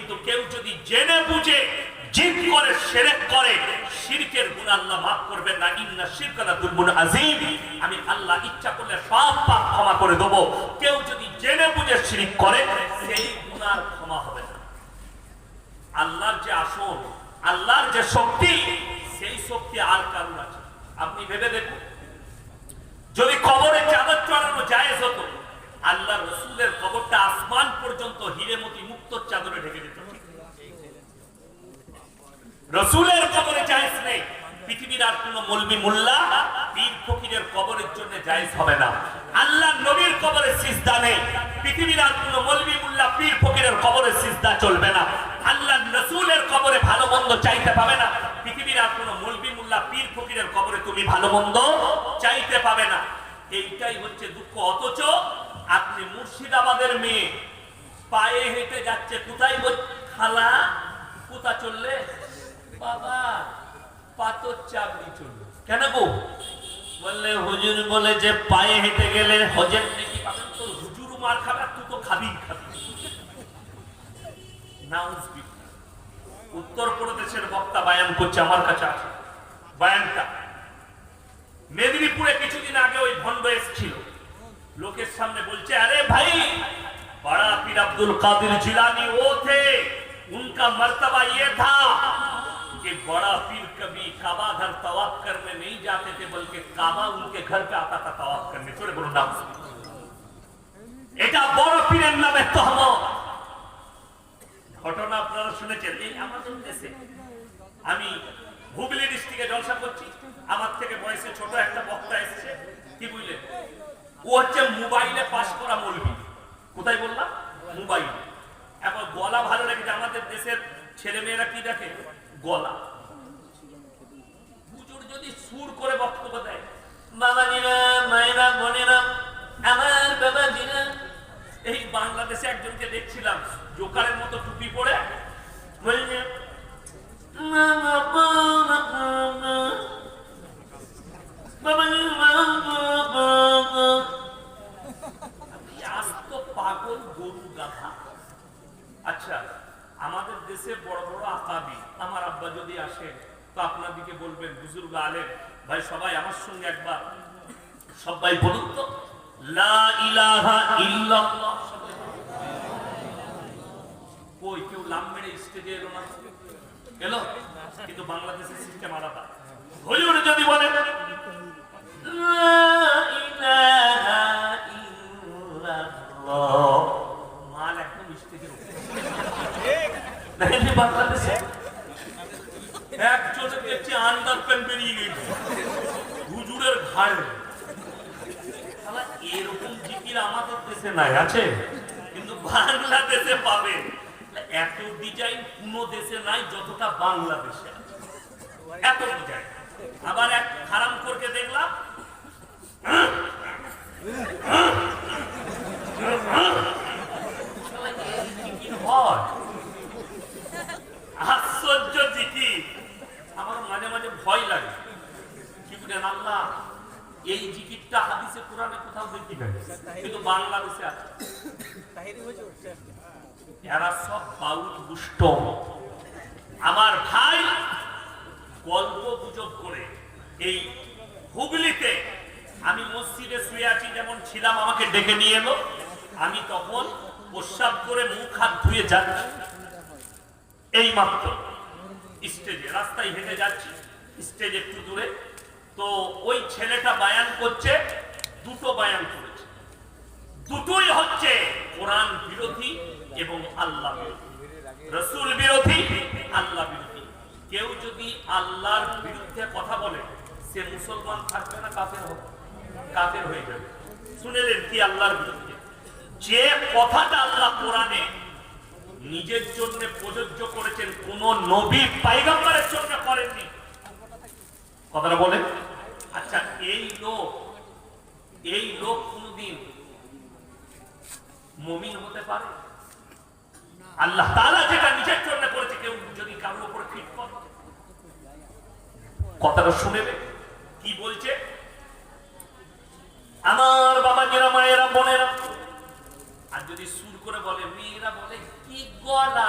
কিন্তু কেউ যদি জেনে বুঝে, জিদ করে, সেরেক করে, শিরকের গুণ আল্লাহ মাফ করবেন না। ইন্না শিরকালা দুলমুন আজিম আমি আল্লাহ ইচ্ছা করলে সব পাপ ক্ষমা করে দেবো। কেউ যদি জেনে বুঝে শিরিক করে, সেই গুনার ক্ষমা হবে না। আল্লাহর যে আসন আল্লাহর যে শক্তি, সেই শক্তি আর কারণ আছে? আপনি ভেবে দেখুন। যদি কবরে চাদর চড়ানো জায়েজ হতো আল্লাহ রসুলের কবরটা আসমান রসুলের কবরে জায়েজ নেই। পৃথিবীর আর কোন মলবি মোল্লা পীর ফকিরের কবরের জন্য জায়েজ হবে না। আল্লাহ নবীর কবরে সিজদা নেই। পৃথিবীর আর কোন মলবি মোল্লা পীর ফকিরের কবরে সিজদা চলবে না। আল্লাহ রসুলের কবরে ভালো মন্দ চাইতে পাবে না। পৃথিবীর আর কোন মলবি মোল্লা পীর ফকিরের কবরে তুমি ভালো মন্দ চাইতে পাবে না। এইটাই হচ্ছে দুঃখ। অথচ আপনি মুর্শিদাবাদের মেয়ে পায়ে হেঁটে যাচ্ছে। কোথায় খালা, কোথা চললে? বাবা পাতর চাবড়ি চললো কেন গো বললে হুজুর বলে যে পায়ে হেঁটে গেলে হজের নাকি পাবেন তোর হুজুর মার খাবে আর তুই তো খাবি খাবি নাউজুবিল্লাহ। উত্তর প্রদেশের বক্তা বায়ান করছে আমার কাছে আছে বায়ানটা মেদিনীপুরে কিছুদিন আগে ওই ভণ্ড এসেছিল লোকের সামনে বলছে আরে ভাই बड़ा पीर अब्दुल कादिर जिलानी वो थे उनका मर्तबा ये था कि बड़ा पीर कभी काबा घर तवाफ करने नहीं जाते थे बल्कि काबा उनके घर पे आता था तवाफ करने चले बोलो नाम এটা বড় পীরের নামে তহমত ঘটনা আপনারা শুনেছেন এই আমাদের দেশে আমি হুগলি ডিস্ট্রিক্টে জলসা করছি আমার থেকে বয়সে ছোট একটা বক্তা এসেছে কি বুঝলেন ও হচ্ছে মোবাইলে পাস করা মৌলবি কোথায় বললাম মোবাইল এখন গলা ভালো লেগেছে আমাদের দেশের ছেলে মেয়েরা কি দেখে গলা। হুজুর যদি সুর করে বক্তব্য দেয় বাবাজিরা মায়েরা বোনেরা আমার বাবাজিরা এই বাংলাদেশে একজনকে দেখছিলাম, জোকারের মতো টুপি পরে। বলছে বাবা বাবা বাবা আমাদের দেশে বড় বড় আকাবি আমার আব্বা যদি আসে, তো আপনাদিকে বলবেন, বুজুর্গ আলেম, ভাই সবাই আমার সঙ্গে একবার। সবাই বলুন তো বলুন। কিন্তু বাংলাদেশের সিস্টেম আলাদা। হুজুর যদি বলে এত ডিজাইন কোন দেশে নাই, যতটা বাংলাদেশে এত ডিজাইন। আবার এক হারাম করকে দেখলাম। শালা এই জিকির হয় আশ্চর্য জিকির আমার মাঝে মাঝে ভয় লাগে কি বলেন আল্লাহ এই জিকিরটা হাদিসে কোরআনে কোথাও দেখি না কিন্তু বাংলাদেশে আছে। এরা সব বাউল দুষ্ট। আমার ভাই গল্প গুজব করে। এই হুগলিতে আমি মসজিদে শুয়ে আছি যেমন ছিলাম আমাকে ডেকে নিয়ে এলো। আমি তখন প্রস্রাব করে মুখ হাত ধুয়ে যাচ্ছি। এই মাত্র স্টেজে রাস্তায় হেঁটে যাচ্ছি। স্টেজ একটু দূরে। তো ওই ছেলেটা বায়ান করছে, দুটো বায়ান করেছে। দুটোই হচ্ছে কোরআন বিরোধী এবং আল্লাহ রসুল বিরোধী, আল্লাহ বিরোধী। কেউ যদি আল্লাহর বিরুদ্ধে কথা বলে, সে মুসলমান থাকবে না, কাফের হবে, কাফের হয়ে যাবে। শুনেলেন কি আল্লাহর বিরুদ্ধে। যে কথাটা আল্লাহ কোরআনে নিজের জন্য প্রযোজ্য করেছেন, কোন নবী পাইগাম্বারের জন্য করেননি। কথাটা বলে আচ্ছা এই লোক এই লোক কোনদিন মমিন হতে পারে? আল্লাহ তাআলা যেটা নিজের জন্য করেছে, কেউ যদি কারোর উপর ফিট করে। কথাটা শুনেবে কি বলছে? আমার বাবা যেরা মায়েরা, বোনেরা, আর যদি সুর করে বলে, মেয়েরা বলে, কি গলা